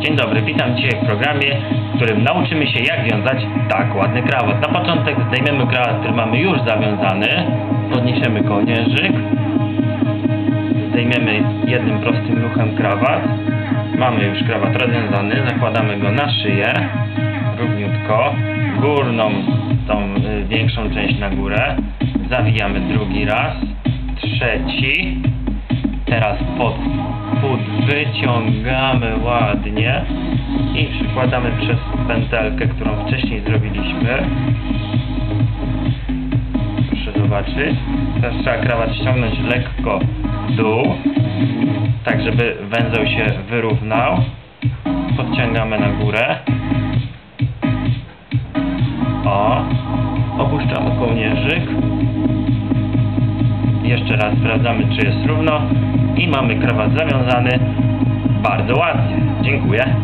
Dzień dobry, witam Cię w programie, w którym nauczymy się jak wiązać tak ładny krawat. Na początek zdejmiemy krawat, który mamy już zawiązany, podniesiemy kołnierzyk, zdejmiemy jednym prostym ruchem krawat. Mamy już krawat rozwiązany, zakładamy go na szyję, równiutko, górną, tą y, większą część na górę, zawijamy drugi raz, trzeci, teraz pod spód wyciągamy ładnie i przykładamy przez pętelkę, którą wcześniej zrobiliśmy. Proszę zobaczyć. Teraz trzeba krawat ściągnąć lekko w dół, tak żeby węzeł się wyrównał. Podciągamy na górę. O, opuszczamy kołnierzyk. Jeszcze raz sprawdzamy, czy jest równo i mamy krawat zawiązany. Bardzo ładnie. Dziękuję.